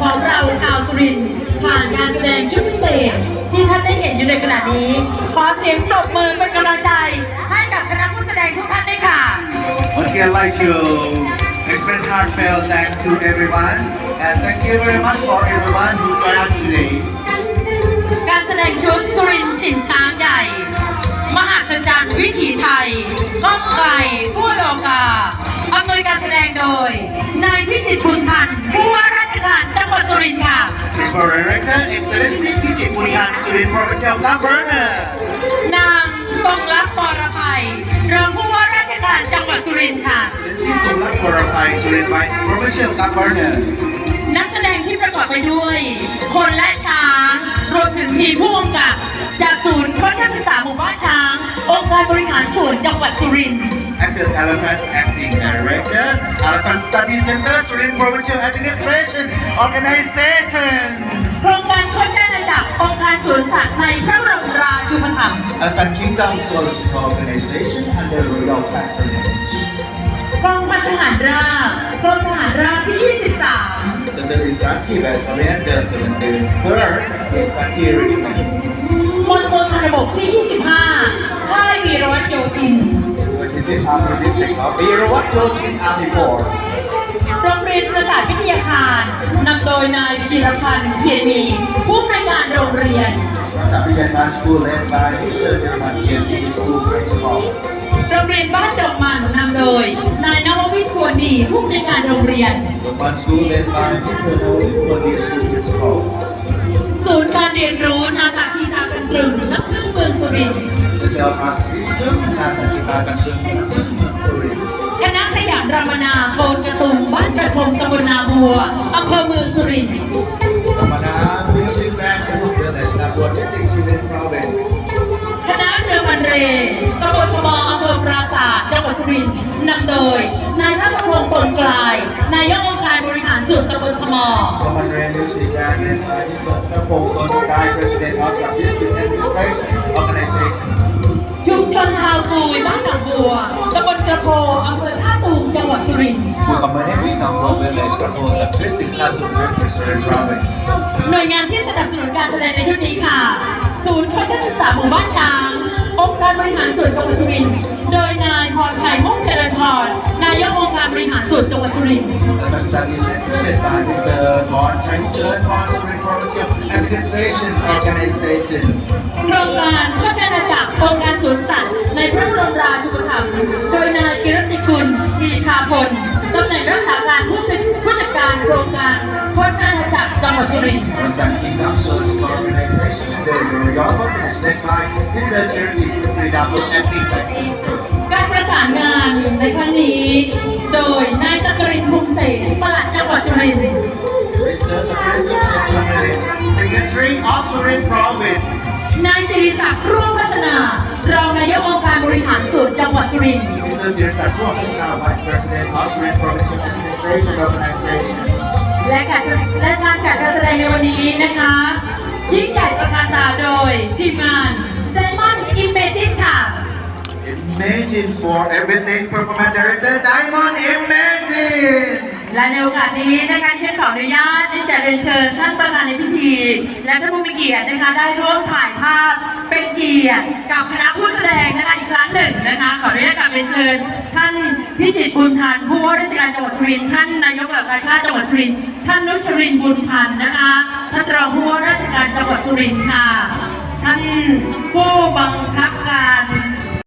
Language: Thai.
ของเราชาวสุรินทร์ผ่านการแสดงชุดพิเศษ ที่ท่านได้เห็นอยู่ในขณะนี้ ขอเสียงปรบมือเป็นกำลังใจ ให้กับคณะผู้แสดงทุกท่านด้วยค่ะ Once again, I'd like to express heartfelt thanks to everyone, and thank you very much for everyone who joined us today. การแสดงชุดสุรินทร์ถิ่นช้างใหญ่ มหัศจรรย์วิถีไทยก้องไกลทั่วโลกาอำนวยการแสดงโดย นายพิจิตรบุญทันผู้ว่า Director Excellency Piti Punihan Surin Provincial Governor. นางทรงรักปรภัยรองผู้ว่าราชการจังหวัดสุรินทร์ค่ะ Excellency Sumlat Borapai Surin Vice Provincial Governor. นักแสดงที่ประกอบไปด้วย คนและช้างรวมถึงทีมผู้กำกับ จากศูนย์โฆษศึกษาหมู่บ้านช้าง องค์การบริหารส่วนจังหวัดสุรินทร์ Actors Elephant Acting Directors, Elephant Study Center, Surin Provincial Administration Organization. โครงการโคชอาณาจักรองค์การสวนสัตว์ในพระบรมราชูปถัมภ์ Elephant Kingdom Zoological Organization under royal patronage. กองพันทหารราบกรมทหารราบที่ 23 The Infantry Battalion, Delta and the 3rd Infantry Regiment. มณฑลทหารบกที่ 25 ค่ายวีรวัตโยธิน 25th Army District of Irawat Yotin Army Corps. โรงเรียนประสาทวิทยาคารนำโดยนายพีรพันธ์เขียนมี ผู้อำนวยการโรงเรียน Sapianan School led by Mr. Sirman PNP School Principal. โรงเรียนบ้านดอกมันนำโดย นายนววิทย์ควรดีผู้อำนวยการโรงเรียน Lopan School led by Mr. Noel Kodi School Principal. ศูนย์การเรียนรู้นาตาพีตาเป็นตรึงน้ำพึ่งเมืองสุรินทร์ The Delphi System, Nata Kita Kansung, Turin. คณะขยันรามนา บัวอำเภอเมืองสุรินทร์ Ramana Music Band, Jahukil National Board District, Surin Province. คณะเรือมันเรตำบลทมอำเภอปราสาทจังหวัดสุรินทร์นำโดย นายทัศพงศ์ปนกลาย นายกองค์การบริหารส่วนตำบลทม Roman Ray Music Band led by Mr. Skapong Tonkai, President of Sub-District Administration Organization. ชุมชนชาวกุยบ้านหนองบัวตำบลกระโพอำเภอท่าตูมจังหวัดสุรินทร์ Bukamanemi, Namro Village, Kapong Sub-District, Tatung District, Surin Province. หน่วยงานที่สนับสนุนการแสดงในชุดนี้ค่ะ ศูนย์โฆษศึกษาหมู่บ้านช้าง องค์การบริหารส่วนจังหวัดสุรินทร์โดยนายพรชัยมุ่งเจริญพรนายกองค์การบริหารส่วนจังหวัดสุรินทร์ Elephant Study Center led by Mr. Mon Chang Chun, Mon Surin Provincial Administration Organization. โครงการ Mr. Jeremy Fredapo Acting Director. การประสานงานในครั้งนี้ โดยนายสกกรินพงเสนปลัดจังหวัดสุรินทร์ Mr. Secretary Secretary of Surin Province. นายสิริศักดิ์ร่วมพัฒนารองนายกองค์การบริหารส่วนจังหวัดสุรินทร์ Mr. Sirsa Kuapika, Vice President of Surin Provincial Administration Organization. และการและการจัดการแสดงในวันนี้นะคะ ยิ่งใหญ่ตระการตาโดยทีมงาน Imagine for everything Performance Director Diamond Imagine. และในโอกาสนี้นะคะที่นขออนุญาตที่จะเรียนเชิญท่านประธานในพิธี และท่านผู้มีเกียรตินะคะได้ร่วมถ่ายภาพเป็นเกียรติกับคณะผู้แสดงนะคะอีกครั้งหนึ่งนะคะขออนุญาตกราบเรียนเชิญ ท่านพิจิตรบุญทันผู้ว่าราชการจังหวัดสุรินทร์ท่านนายกเหล่ากาชาติจังหวัดสุรินทร์ท่านนุชรินบุญพันธ์นะคะท่านรองผู้ว่าราชการจังหวัดสุรินทร์ค่ะท่านผู้บังคับการ